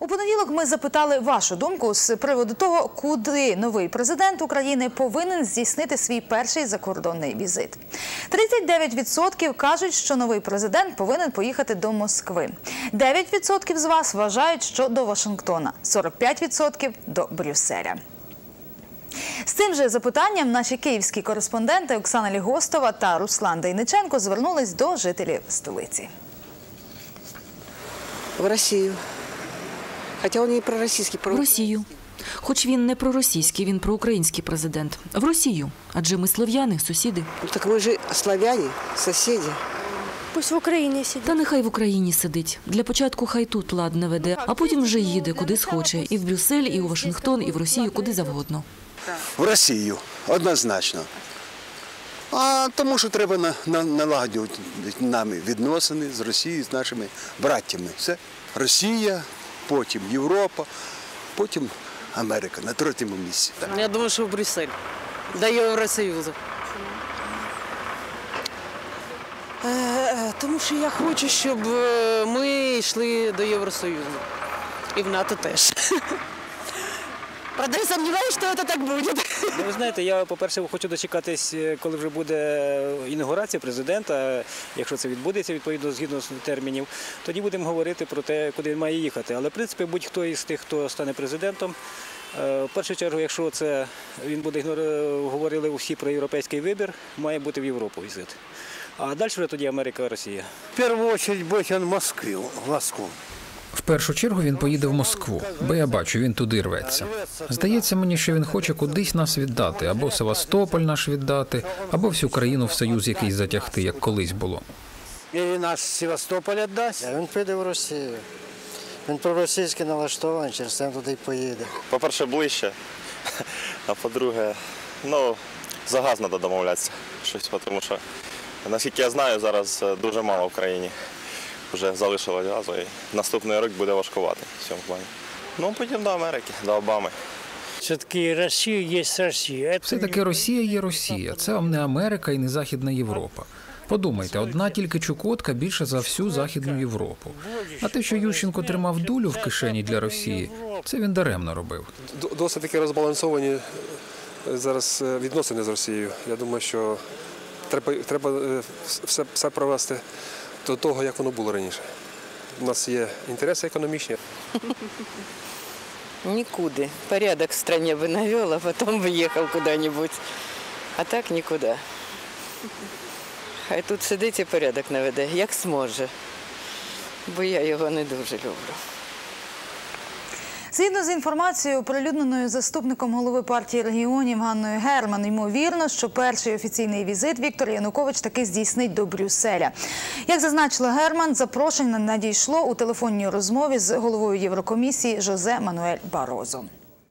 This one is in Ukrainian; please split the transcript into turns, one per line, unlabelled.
У понеділок ми запитали вашу думку з приводу того, куди новий президент України повинен здійснити свій перший закордонний візит. 39% кажуть, що новий президент повинен поїхати до Москви. 9% з вас вважають, що до Вашингтона, 45% – до Брюсселя. З цим же запитанням наші київські кореспонденти Оксана Лігостова та Руслан Дейниченко звернулись до жителів столиці.
В Россию. Хотя он не пророссийский,
В
про...
Росію. Хоч він не проросійський, він проукраїнський президент. В Росію. Адже ми слов'яни, сусіди.
Ну, так мы же славяне, соседи.
Пусть в Україні сидить.
Та нехай в Україні сидить. Для початку хай тут лад не веде, а потім вже їде куди схоче. І в Брюссель, і у Вашингтон, і в Росію, куди завгодно.
В Росію, однозначно. А тому, що треба на, на, налагодити нами відносини з Росією, з нашими браттями. Все. Росія, потім Європа, потім Америка на третьому місці.
Я думаю, що в Брюссель. До Євросоюзу. Е, Тому що я хочу, щоб е, ми йшли до Євросоюзу. І в НАТО теж. Правда, я сумніваюся, що це так буде.
Ну, ви знаєте, я, по-перше, хочу дочекатись, е, коли вже буде інаугурація президента. Якщо це відбудеться відповідно згідно з термінів, тоді будемо говорити про те, куди він має їхати. Але в принципі будь-хто із тих, хто стане президентом. е, В першу чергу, якщо це він буде говорили усі про європейський вибір, має бути в Європу візит. А далі вже тоді Америка, Росія.
В первую очередь быть он в Москву, в
першу чергу він поїде в Москву, бо я бачу, він туди рветься. Здається мені, що він хоче кудись нас віддати, або Севастополь наш віддати, або всю країну в союз якийсь затягти, як колись було.
Или наш Севастополь отдасть.
Він піде в Росію. Він проросійськи налаштований, через це туди й поїде.
По-перше, ближче, а по-друге, ну, за газ треба домовлятися. Щось, тому що, наскільки я знаю, зараз е, дуже мало в країні вже залишилось газу і наступний рік буде важкувати в цьому плані. Ну, потім до Америки, до Обами.
Все-таки Россия есть Россия. Это
Все таки Росія є Росія. Це вам не Америка і не Західна Європа. Подумайте, одна тільки Чукотка більше за всю Західну Європу. А те, що Ющенко тримав дулю в кишені для Росії, це він даремно робив.
Досить таки розбалансовані е, зараз е, відносини з Росією. Я думаю, що треба, треба е, все, все провести до того, як воно було раніше. У нас є інтереси економічні.
Нікуди. Порядок в стране би навел, а потім виїхав куди-небудь. А так нікуди. Хай тут сидить і порядок наведе, як зможе. Бо я його не дуже люблю.
Згідно з інформацією, оприлюдненою заступником голови партії регіонів Ганною Герман, ймовірно, що перший офіційний візит Віктор Янукович таки здійснить до Брюсселя. Як зазначила Герман, запрошення надійшло у телефонній розмові з головою Єврокомісії Жозе Мануель Барозо.